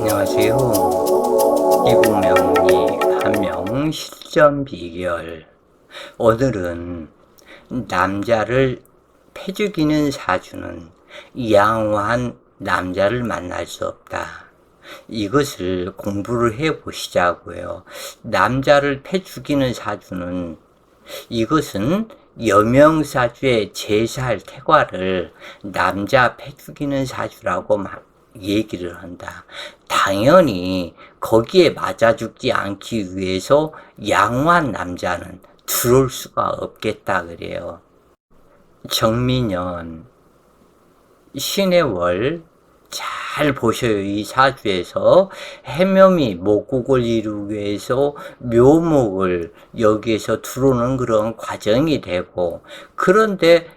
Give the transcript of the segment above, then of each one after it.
안녕하세요. 이국명리 한명 실전 비결. 오늘은 남자를 패죽이는 사주는 양호한 남자를 만날 수 없다. 이것을 공부를 해 보시자고요. 남자를 패 죽이는 사주는 이것은 여명사주의 제살 태과를 남자 패 죽이는 사주라고 막 얘기를 한다. 당연히 거기에 맞아 죽지 않기 위해서 양호한 남자는 들어올 수가 없겠다 그래요. 정민연 신의 월 잘 보셔요. 이 사주에서 해묘미 목국을 이루기 위해서 묘목을 여기에서 들어오는 그런 과정이 되고 그런데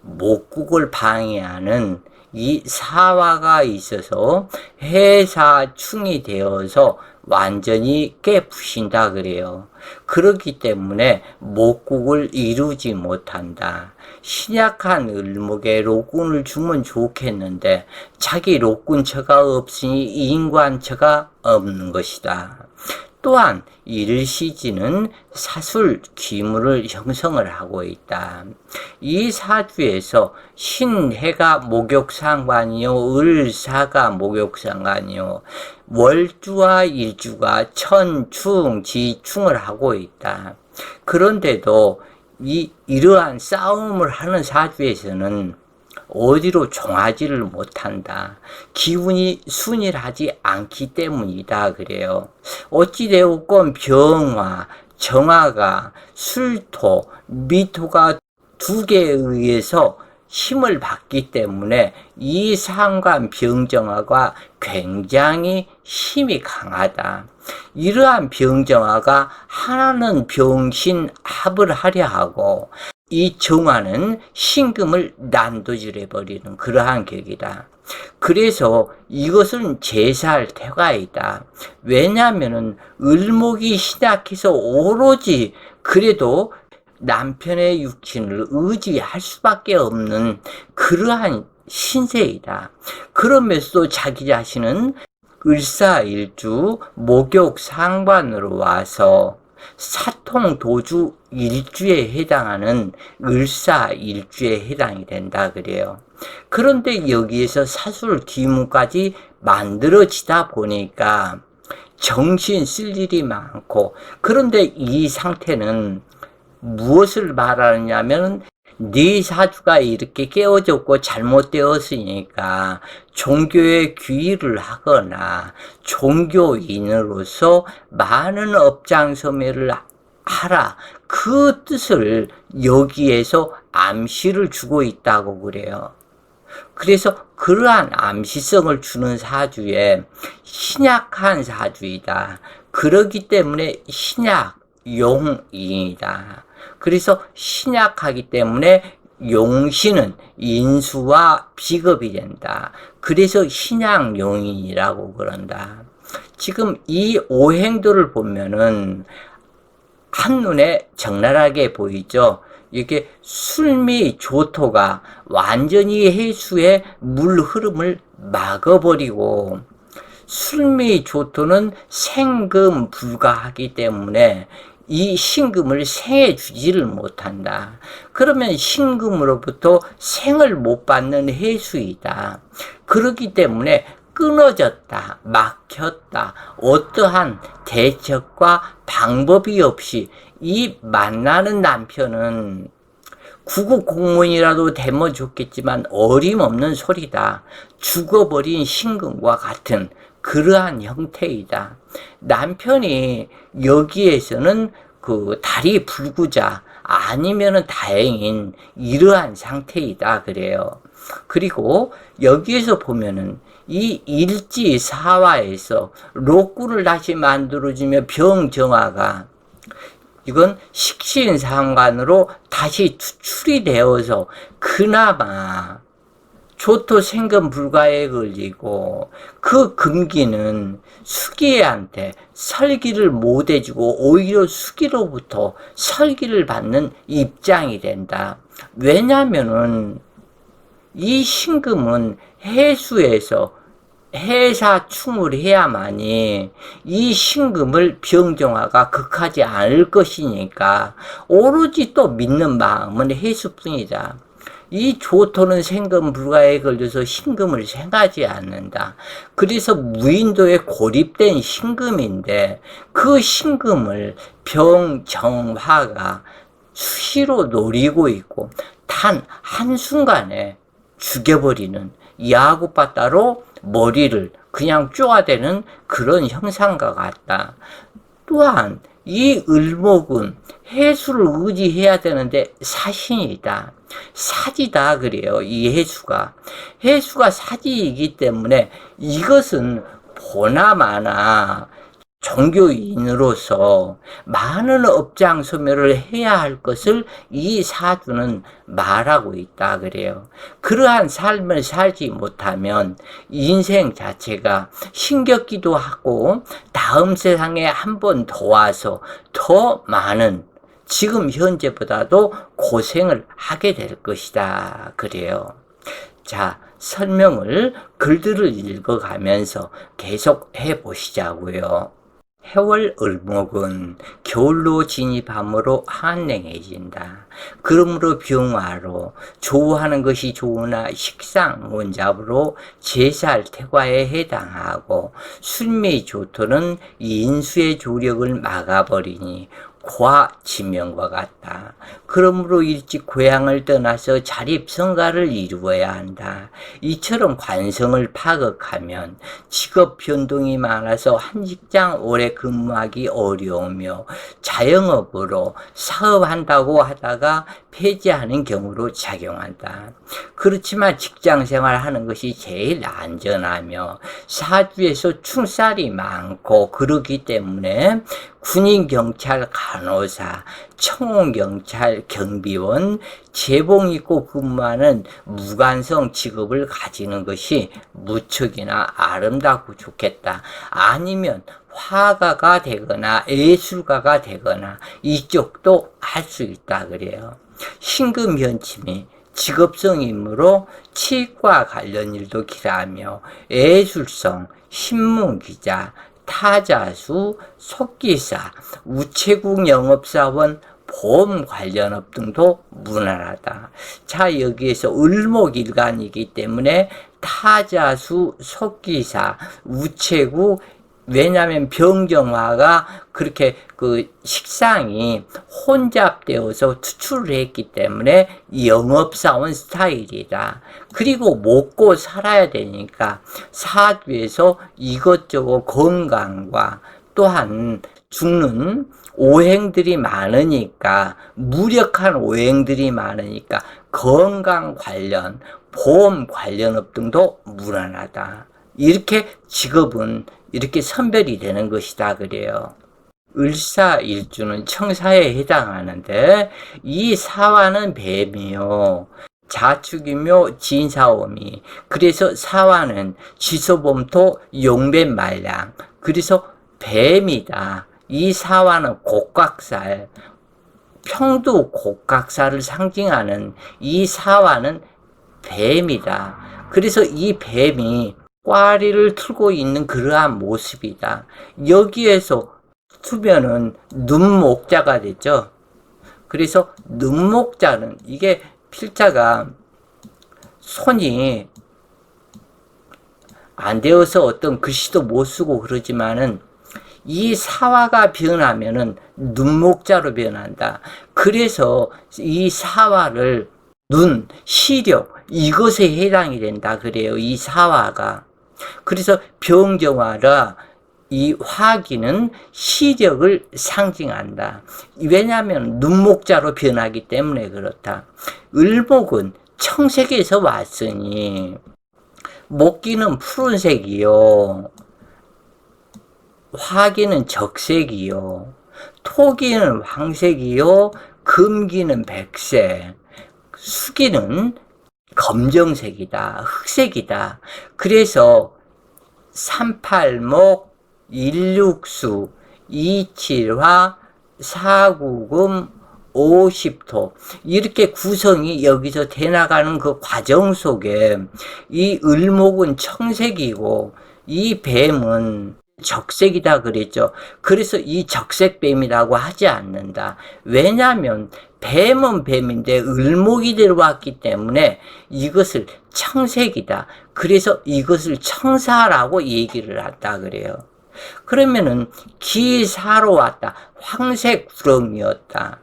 목국을 방해하는 이 사화가 있어서 해사충이 되어서 완전히 깨부신다 그래요. 그렇기 때문에 목국을 이루지 못한다. 신약한 을목에 로군을 주면 좋겠는데 자기 로군처가 없으니 인관처가 없는 것이다. 또한 일시지는 사술 기물을 형성을 하고 있다. 이 사주에서 신해가 목욕상관이요, 을사가 목욕상관이요, 월주와 일주가 천충, 지충을 하고 있다. 그런데도 이 이러한 싸움을 하는 사주에서는 어디로 종하지를 못한다. 기운이 순일하지 않기 때문이다. 그래요. 어찌되었건 병화, 정화가 술토, 미토가 두 개에 의해서 힘을 받기 때문에 이 상관 병정화가 굉장히 힘이 강하다. 이러한 병정화가 하나는 병신 합을 하려 하고 이 정화는 신금을 난도질해 버리는 그러한 격이다. 그래서 이것은 제살 태가이다. 왜냐하면은 을목이 시작해서 오로지 그래도 남편의 육신을 의지할 수밖에 없는 그러한 신세이다. 그러면서도 자기 자신은 을사일주 목욕 상관으로 와서 사통 도주 일주에 해당하는 을사 일주에 해당이 된다 그래요. 그런데 여기에서 사술 기문까지 만들어지다 보니까 정신 쓸 일이 많고 그런데 이 상태는 무엇을 말하느냐면 네 사주가 이렇게 깨어졌고 잘못되었으니까 종교에 귀의를 하거나 종교인으로서 많은 업장 소매를 하라. 그 뜻을 여기에서 암시를 주고 있다고 그래요. 그래서 그러한 암시성을 주는 사주에 신약한 사주이다. 그러기 때문에 신약 용이다. 그래서 신약하기 때문에 용신은 인수와 비겁이 된다. 그래서 신약용인이라고 그런다. 지금 이 오행도를 보면은 한눈에 적나라하게 보이죠. 이게 술미 조토가 완전히 해수의 물 흐름을 막아버리고 술미 조토는 생금 불가하기 때문에 이 신금을 생해 주지를 못한다. 그러면 신금으로부터 생을 못 받는 해수이다. 그렇기 때문에 끊어졌다, 막혔다, 어떠한 대책과 방법이 없이 이 만나는 남편은 구급 공무원이라도 되면 좋겠지만 어림없는 소리다. 죽어버린 신금과 같은 그러한 형태이다. 남편이 여기에서는 그 다리 불구자 아니면은 다행인 이러한 상태이다 그래요. 그리고 여기에서 보면은 이 일지 사화에서 로꾸를 다시 만들어주며 병정화가 이건 식신 상관으로 다시 투출이 되어서 그나마 조토 생금 불가에 걸리고 그 금기는 수기한테 설기를 못 해주고 오히려 수기로부터 설기를 받는 입장이 된다. 왜냐면은 이 신금은 해수에서 해사충을 해야만이 이 신금을 병정화가 극하지 않을 것이니까 오로지 또 믿는 마음은 해수뿐이다. 이 조토는 생금 불가에 걸려서 신금을 생하지 않는다. 그래서 무인도에 고립된 신금인데 그 신금을 병정화가 수시로 노리고 있고 단 한순간에 죽여버리는 야구바따로 머리를 그냥 쪼아대는 그런 형상과 같다. 또한 이 을목은 해수를 의지해야 되는데 사신이다. 사지다 그래요. 이 해수가. 해수가 사지이기 때문에 이것은 보나마나 종교인으로서 많은 업장 소멸을 해야 할 것을 이 사주는 말하고 있다 그래요. 그러한 삶을 살지 못하면 인생 자체가 힘겹기도 하고 다음 세상에 한 번 더 와서 더 많은 지금 현재보다도 고생을 하게 될 것이다 그래요. 자, 설명을 글들을 읽어가면서 계속 해 보시자고요. 해월 을목은 겨울로 진입함으로 한랭해진다. 그러므로 병화로 조하는 것이 좋으나 식상 원잡으로 제살 태과에 해당하고 순미 조토는 인수의 조력을 막아버리니 과지명과 같다. 그러므로 일찍 고향을 떠나서 자립성가를 이루어야 한다. 이처럼 관성을 파극하면 직업 변동이 많아서 한 직장 오래 근무하기 어려우며 자영업으로 사업한다고 하다가 폐지하는 경우로 작용한다. 그렇지만 직장 생활하는 것이 제일 안전하며 사주에서 충살이 많고 그러기 때문에 군인, 경찰, 간호사, 청원, 경찰, 경비원, 재봉 입고 근무하는 무관성 직업을 가지는 것이 무척이나 아름답고 좋겠다. 아니면 화가가 되거나 예술가가 되거나 이쪽도 할 수 있다 그래요. 신금 현침이 직업성이므로 치과 관련 일도 기라하며 예술성, 신문 기자, 타자수, 속기사, 우체국 영업사원, 보험 관련업 등도 무난하다. 자, 여기에서 을목일간이기 때문에 타자수, 속기사, 우체국, 왜냐하면 병정화가 그렇게 그 식상이 혼잡되어서 투출을 했기 때문에 영업사원 스타일이다. 그리고 먹고 살아야 되니까 사주에서 이것저것 건강과 또한 죽는 오행들이 많으니까 무력한 오행들이 많으니까 건강 관련 보험 관련 업 등도 무난하다. 이렇게 직업은 이렇게 선별이 되는 것이다 그래요. 을사일주는 청사에 해당하는데 이 사화는 뱀이요. 자축이며 진사오미. 그래서 사화는 지소범토 용뱀 말량. 그래서 뱀이다. 이 사화는 곡각살. 평도 곡각살을 상징하는 이 사화는 뱀이다. 그래서 이 뱀이 꽈리를 틀고 있는 그러한 모습이다. 여기에서 수면은 눈목자가 됐죠. 그래서 눈목자는 이게 필자가 손이 안 되어서 어떤 글씨도 못 쓰고 그러지만은 이 사화가 변하면은 눈목자로 변한다. 그래서 이 사화를 눈, 시력 이것에 해당이 된다 그래요. 이 사화가. 그래서 병정화라 이 화기는 시력을 상징한다. 왜냐하면 눈목자로 변하기 때문에 그렇다. 을목은 청색에서 왔으니 목기는 푸른색이요. 화기는 적색이요. 토기는 황색이요. 금기는 백색. 수기는 검정색이다. 흑색이다. 그래서 38목, 16수, 27화, 4구금, 50토 이렇게 구성이 여기서 돼 나가는 그 과정 속에 이 을목은 청색이고 이 뱀은 적색이다 그랬죠. 그래서 이 적색뱀이라고 하지 않는다. 왜냐하면 뱀은 뱀인데 을목이 들어왔기 때문에 이것을 청색이다. 그래서 이것을 청사라고 얘기를 한다 그래요. 그러면은 기사로 왔다. 황색 구렁이었다.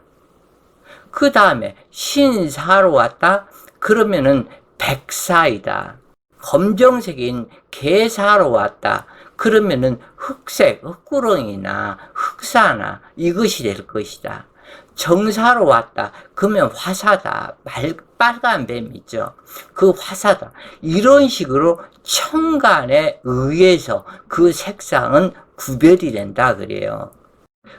그 다음에 신사로 왔다. 그러면은 백사이다. 검정색인 개사로 왔다. 그러면은 흑색, 흑구렁이나 흑사나 이것이 될 것이다. 정사로 왔다. 그러면 화사다. 말, 빨간 뱀 있죠. 그 화사다. 이런 식으로 천간에 의해서 그 색상은 구별이 된다 그래요.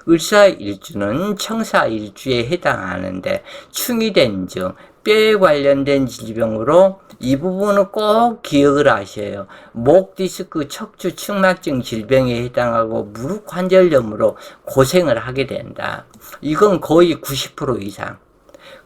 을사일주는 청사일주에 해당하는데 충이된 즉 뼈에 관련된 질병으로 이 부분은 꼭 기억을 하셔요. 목 디스크, 척추, 측막증 질병에 해당하고 무릎 관절염으로 고생을 하게 된다. 이건 거의 90% 이상.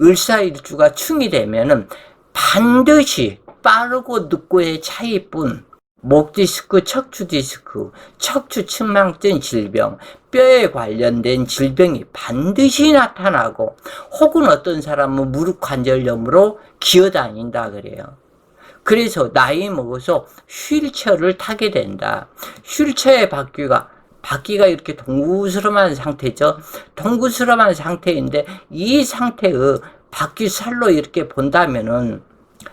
을사일주가 충이 되면은 반드시 빠르고 늦고의 차이뿐 목 디스크, 척추 디스크, 척추 측망증 질병, 뼈에 관련된 질병이 반드시 나타나고 혹은 어떤 사람은 무릎 관절염으로 기어다닌다 그래요. 그래서 나이 먹어서 휠체어를 타게 된다. 휠체어의 바퀴가 바퀴가 이렇게 동구스름한 상태죠. 동구스름한 상태인데 이 상태의 바퀴 살로 이렇게 본다면은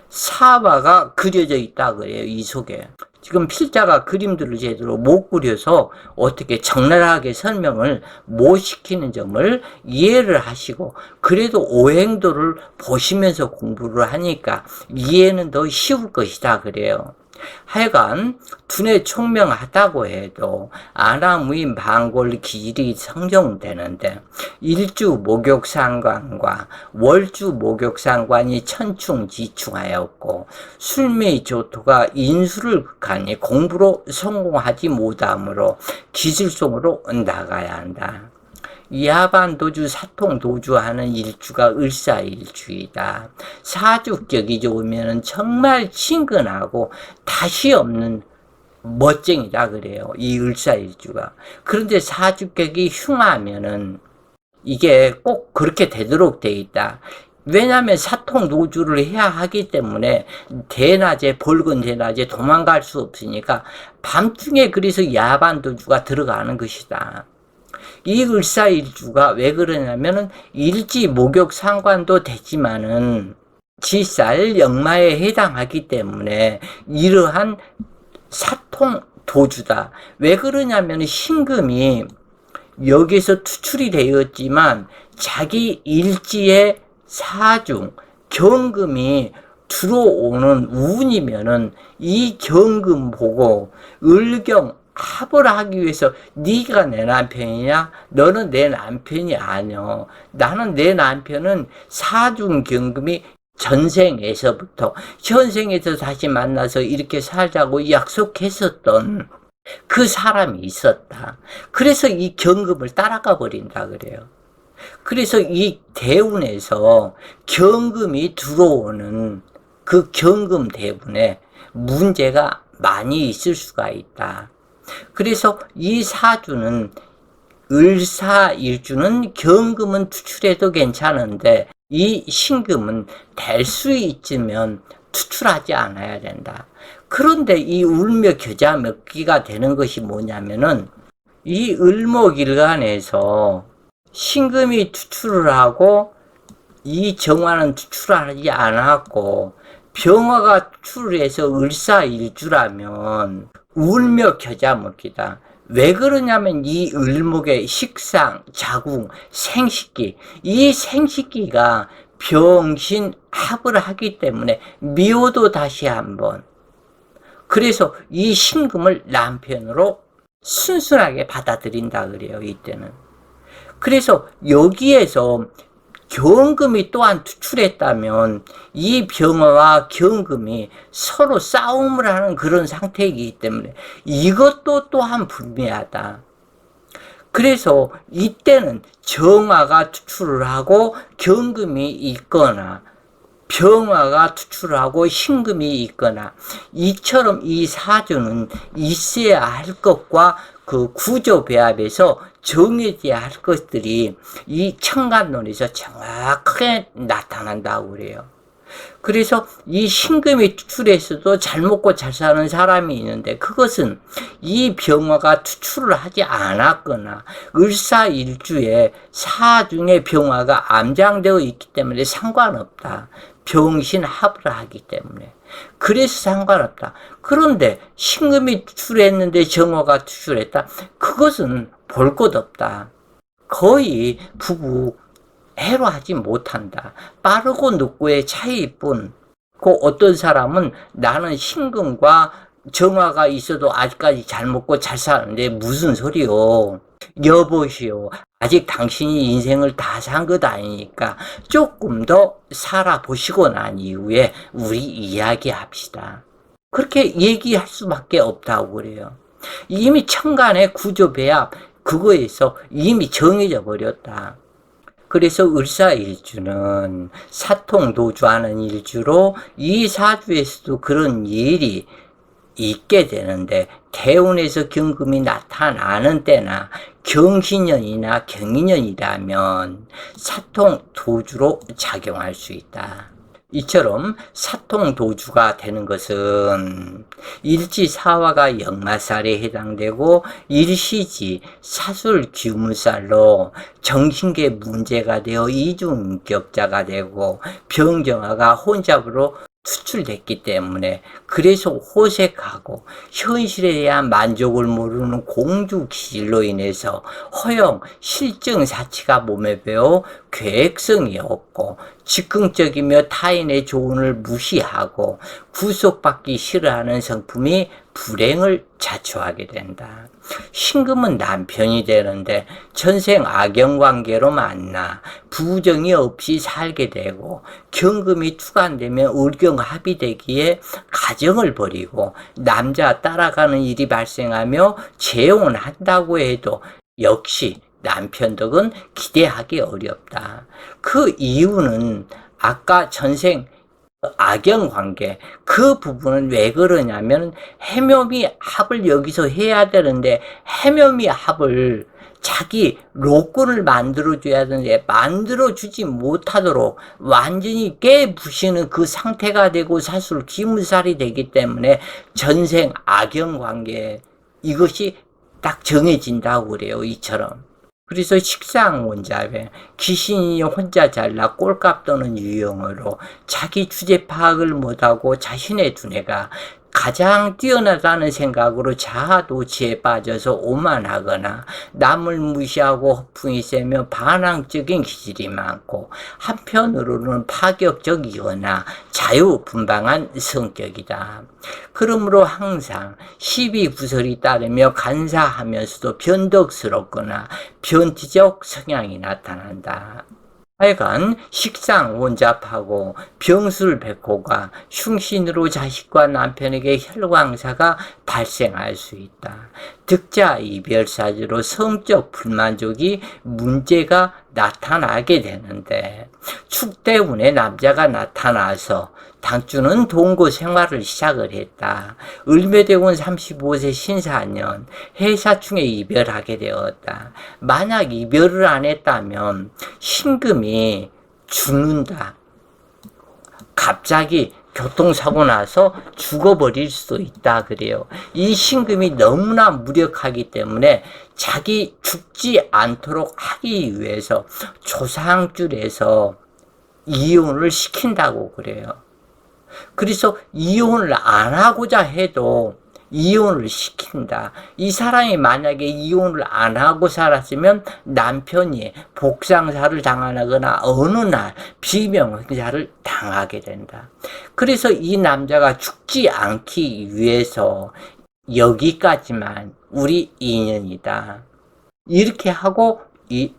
사바가 그려져 있다 그래요. 이 속에. 지금 필자가 그림들을 제대로 못 그려서 어떻게 적나라하게 설명을 못 시키는 점을 이해를 하시고 그래도 오행도를 보시면서 공부를 하니까 이해는 더 쉬울 것이다 그래요. 하여간 두뇌 총명하다고 해도 아나무인 방골 기질이 성정되는데 일주 목욕상관과 월주 목욕상관이 천충지충하였고 술미 조토가 인수를 극하니 공부로 성공하지 못하므로 기술성으로 나가야 한다. 야반도주, 사통 도주하는 일주가 을사일주이다. 사주격이 좋으면 정말 친근하고 다시 없는 멋쟁이다 그래요. 이 을사일주가. 그런데 사주격이 흉하면은 이게 꼭 그렇게 되도록 돼 있다. 왜냐하면 사통 노주를 해야 하기 때문에 대낮에 벌건 대낮에 도망갈 수 없으니까 밤중에 그래서 야반 도주가 들어가는 것이다. 이 을사일주가 왜 그러냐면은 일지 목욕 상관도 되지만은 지살 역마에 해당하기 때문에 이러한 사통 도주다. 왜 그러냐면 신금이 여기서 투출이 되었지만 자기 일지의 사중 경금이 들어오는 운이면은 이 경금 보고 을경 합을 하기 위해서 네가 내 남편이냐? 너는 내 남편이 아니여. 나는 내 남편은 사중 경금이 전생에서부터 현생에서 다시 만나서 이렇게 살자고 약속했었던 그 사람이 있었다. 그래서 이 경금을 따라가 버린다 그래요. 그래서 이 대운에서 경금이 들어오는 그 경금 대운에 문제가 많이 있을 수가 있다. 그래서 이 사주는 을사일주는 경금은 투출해도 괜찮은데 이 신금은 될 수 있으면 투출하지 않아야 된다. 그런데 이 울며 겨자 먹기가 되는 것이 뭐냐면은 이 을목일간에서 신금이 투출을 하고 이 정화는 투출하지 않았고 병화가 투출해서 을사일주라면 울며 겨자 먹기다. 왜 그러냐면 이 을목의 식상, 자궁, 생식기, 이 생식기가 병신 합을 하기 때문에 미워도 다시 한번. 그래서 이 신금을 남편으로 순순하게 받아들인다 그래요, 이때는. 그래서 여기에서 경금이 또한 투출했다면 이 병화와 경금이 서로 싸움을 하는 그런 상태이기 때문에 이것도 또한 불미하다. 그래서 이때는 정화가 투출을 하고 경금이 있거나 병화가 투출하고 신금이 있거나 이처럼 이 사주는 있어야 할 것과 그 구조 배합에서 정해져야 할 것들이 이 청간론에서 정확하게 나타난다고 그래요. 그래서 이 신금이 투출해서도 잘 먹고 잘 사는 사람이 있는데 그것은 이 병화가 투출을 하지 않았거나 을사일주에 사중의 병화가 암장되어 있기 때문에 상관없다. 병신 합을 하기 때문에. 그래서 상관없다. 그런데 신금이 투출했는데 정화가 투출했다. 그것은 볼 것 없다. 거의 부부 해로하지 못한다. 빠르고 늦고의 차이뿐. 그 어떤 사람은 나는 신금과 정화가 있어도 아직까지 잘 먹고 잘 사는데 무슨 소리요. 여보시오. 아직 당신이 인생을 다 산 것 아니니까 조금 더 살아보시고 난 이후에 우리 이야기합시다. 그렇게 얘기할 수밖에 없다고 그래요. 이미 천간의 구조 배합, 그거에서 이미 정해져 버렸다. 그래서 을사일주는 사통도주하는 일주로 이 사주에서도 그런 일이 있게 되는데 개운에서 경금이 나타나는 때나 경신년이나 경인년이라면 사통 도주로 작용할 수 있다. 이처럼 사통 도주가 되는 것은 일지사화가 역마살에 해당되고 일시지 사술 규무살로 정신계 문제가 되어 이중격자가 되고 병정화가 혼잡으로 수출됐기 때문에 그래서 호색하고 현실에 대한 만족을 모르는 공주 기질로 인해서 허용, 실증 사치가 몸에 배어 계획성이 없고 즉흥적이며 타인의 조언을 무시하고 구속받기 싫어하는 성품이 불행을 자초하게 된다. 신금은 남편이 되는데 전생 악영관계로 만나 부정이 없이 살게 되고 경금이 투간되면 을경 합이 되기에 가정을 버리고 남자 따라가는 일이 발생하며 재혼한다고 해도 역시 남편 덕은 기대하기 어렵다. 그 이유는 아까 전생 악영 관계. 그 부분은 왜 그러냐면 해묘미 합을 여기서 해야 되는데 해묘미 합을 자기 로건을 만들어줘야 되는데 만들어주지 못하도록 완전히 깨부시는 그 상태가 되고 사실 기무살이 되기 때문에 전생 악영 관계 이것이 딱 정해진다고 그래요 이처럼 그래서 식상 원잡에 귀신이 혼자 잘나 꼴값 떠는 유형으로 자기 주제 파악을 못하고 자신의 두뇌가 가장 뛰어나다는 생각으로 자아도취에 빠져서 오만하거나 남을 무시하고 허풍이 세며 반항적인 기질이 많고 한편으로는 파격적이거나 자유분방한 성격이다. 그러므로 항상 시비 구설이 따르며 간사하면서도 변덕스럽거나 변티적 성향이 나타난다. 하여간 식상 원잡하고 병술 백호가 흉신으로 자식과 남편에게 혈광사가 발생할 수 있다. 득자 이별사주로 성적 불만족이 문제가 나타나게 되는데 축 때문에 남자가 나타나서 당주는 동거 생활을 시작을 했다. 을매대원 35세 신사년 해사충에 이별하게 되었다. 만약 이별을 안 했다면 신금이 죽는다. 갑자기 교통사고 나서 죽어버릴 수 있다 그래요. 이 신금이 너무나 무력하기 때문에 자기 죽지 않도록 하기 위해서 조상줄에서 이혼을 시킨다고 그래요. 그래서 이혼을 안 하고자 해도 이혼을 시킨다. 이 사람이 만약에 이혼을 안 하고 살았으면 남편이 복상사를 당하거나 어느 날 비명사를 당하게 된다. 그래서 이 남자가 죽지 않기 위해서 여기까지만 우리 인연이다. 이렇게 하고 이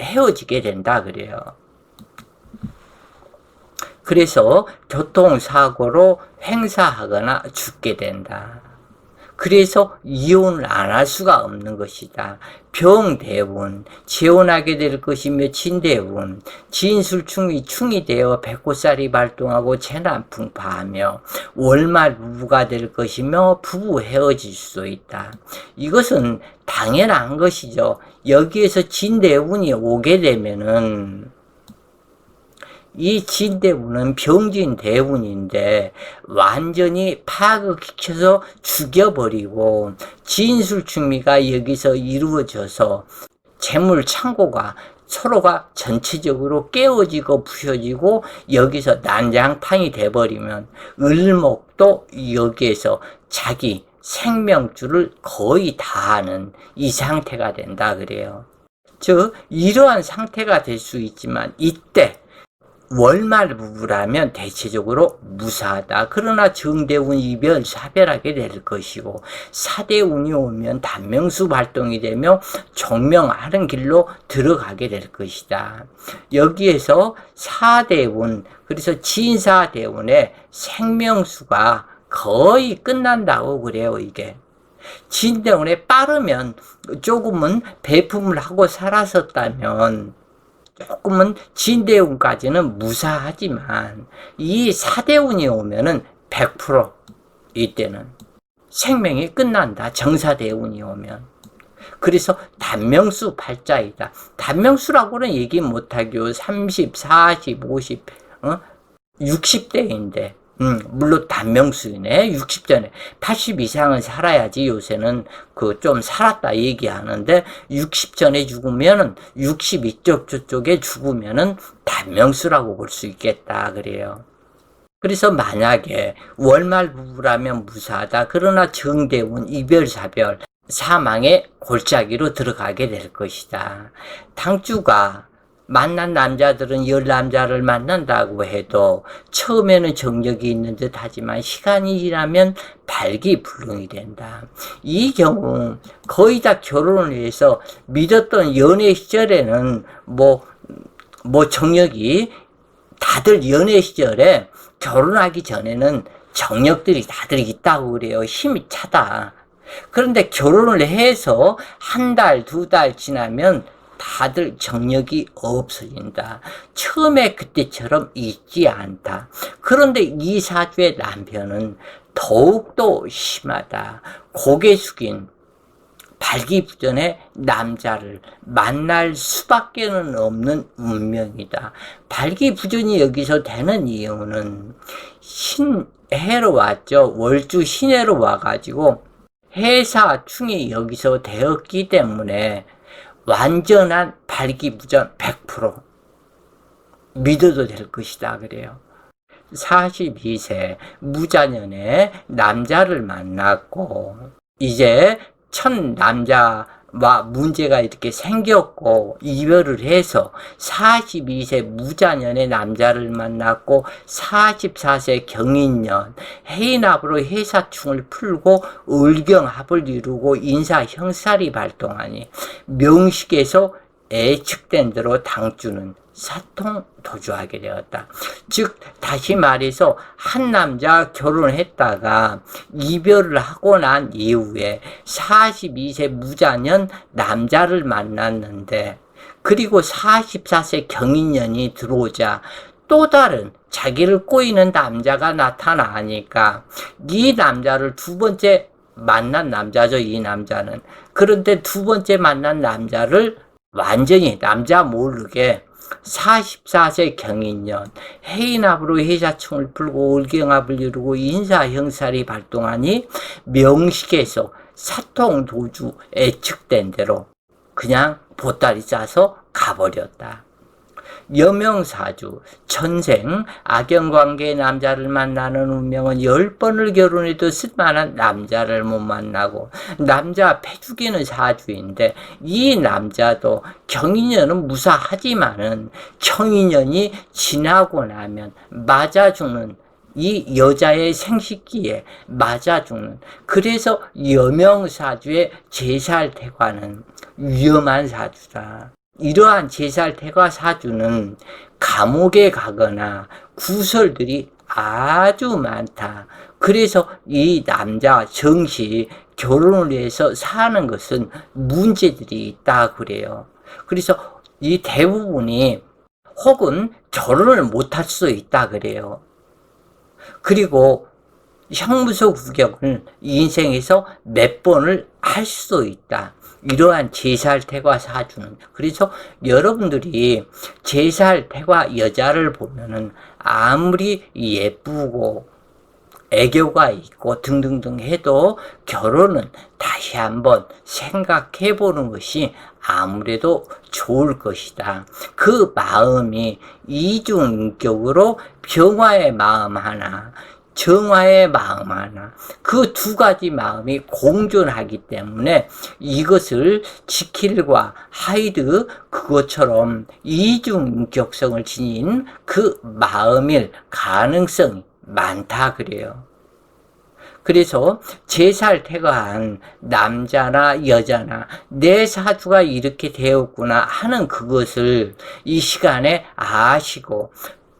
헤어지게 된다 그래요. 그래서 교통사고로 행사하거나 죽게 된다. 그래서 이혼을 안 할 수가 없는 것이다. 병대운, 재혼하게 될 것이며 진대운, 진술충이 충이 되어 백호살이 발동하고 재난풍파하며 월말 부부가 될 것이며 부부 헤어질 수도 있다. 이것은 당연한 것이죠. 여기에서 진 대운이 오게 되면은 이 진대운은 병진 대운인데 완전히 파극시켜서 죽여버리고 진술충미가 여기서 이루어져서 재물 창고가 서로가 전체적으로 깨어지고 부셔지고 여기서 난장판이 돼버리면 을목도 여기에서 자기 생명줄을 거의 다 하는 이 상태가 된다 그래요. 즉 이러한 상태가 될 수 있지만 이때 월말 부부라면 대체적으로 무사하다. 그러나 정대운 이별 사별하게 될 것이고 사대운이 오면 단명수 발동이 되며 종명하는 길로 들어가게 될 것이다. 여기에서 사대운 그래서 진사대운의 생명수가 거의 끝난다고 그래요 이게. 진대운에 빠르면 조금은 배품을 하고 살았었다면 조금은 진대운까지는 무사하지만 이 사대운이 오면은 100% 이때는 생명이 끝난다. 정사대운이 오면. 그래서 단명수 팔자이다. 단명수라고는 얘기 못하기요. 30, 40, 50, 어? 60대인데 음, 물론 단명수이네. 60전에 80 이상은 살아야지 요새는 그 좀 살았다 얘기하는데 60전에 죽으면은 60 이쪽 저쪽에 죽으면은 단명수라고 볼 수 있겠다 그래요. 그래서 만약에 월말 부부라면 무사하다. 그러나 정대운 이별사별 사망의 골짜기로 들어가게 될 것이다. 당주가 만난 남자들은 열 남자를 만난다고 해도 처음에는 정력이 있는 듯 하지만 시간이 지나면 발기불능이 된다. 이 경우 거의 다 결혼을 해서 믿었던 연애 시절에는 뭐, 뭐 정력이 다들 연애 시절에 결혼하기 전에는 정력들이 다들 있다고 그래요. 힘이 차다. 그런데 결혼을 해서 한 달, 두 달 지나면 다들 정력이 없어진다. 처음에 그때처럼 있지 않다. 그런데 이 사주의 남편은 더욱더 심하다. 고개 숙인 발기부전의 남자를 만날 수밖에 는 없는 운명이다. 발기부전이 여기서 되는 이유는 신해로 왔죠. 월주 신해로 와가지고 해사충이 여기서 되었기 때문에 완전한 발기부전 100% 믿어도 될 것이다 그래요. 42세 무자년에 남자를 만났고 이제 첫 남자 와 문제가 이렇게 생겼고 이별을 해서 42세 무자년에 남자를 만났고 44세 경인년 해인합으로 해사충을 풀고 을경합을 이루고 인사 형살이 발동하니 명식에서 예측된 대로 당주는 사통 도주하게 되었다. 즉 다시 말해서 한 남자 결혼했다가 이별을 하고 난 이후에 42세 무자년 남자를 만났는데 그리고 44세 경인년이 들어오자 또 다른 자기를 꼬이는 남자가 나타나니까 이 남자를 두 번째 만난 남자죠, 이 남자는. 그런데 두 번째 만난 남자를 완전히 남자 모르게 44세 경인년 해인합으로 해자충을 풀고 올경합을 이루고 인사 형살이 발동하니 명식에서 사통 도주 예측된 대로 그냥 보따리 싸서 가버렸다. 여명사주, 천생, 악연관계의 남자를 만나는 운명은 열 번을 결혼해도 쓸만한 남자를 못 만나고, 남자 패죽이는 사주인데, 이 남자도 경인년은 무사하지만은, 경인년이 지나고 나면 맞아 죽는 이 여자의 생식기에 맞아 죽는 그래서 여명사주의 제살태과는 위험한 사주다. 이러한 제살 태과 사주는 감옥에 가거나 구설들이 아주 많다. 그래서 이 남자 정시 결혼을 해서 사는 것은 문제들이 있다 그래요. 그래서 이 대부분이 혹은 결혼을 못할 수 있다 그래요. 그리고 형무소 구경을 인생에서 몇 번을 할 수도 있다. 이러한 제살 태과 사주는 그래서 여러분들이 제살 태과 여자를 보면은 아무리 예쁘고 애교가 있고 등등등 해도 결혼은 다시 한번 생각해 보는 것이 아무래도 좋을 것이다. 그 마음이 이중인격으로 병화의 마음 하나, 정화의 마음 하나, 그 두 가지 마음이 공존하기 때문에 이것을 지킬과 하이드 그것처럼 이중인격성을 지닌 그 마음일 가능성이 많다 그래요. 그래서 제살 태거한 남자나 여자나 내 사주가 이렇게 되었구나 하는 그것을 이 시간에 아시고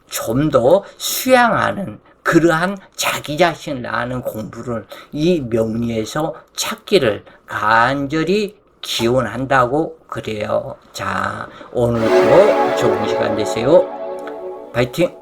좀 더 수양하는 그러한 자기 자신을 아는 공부를 이 명리에서 찾기를 간절히 기원한다고 그래요. 자, 오늘도 좋은 시간 되세요. 파이팅!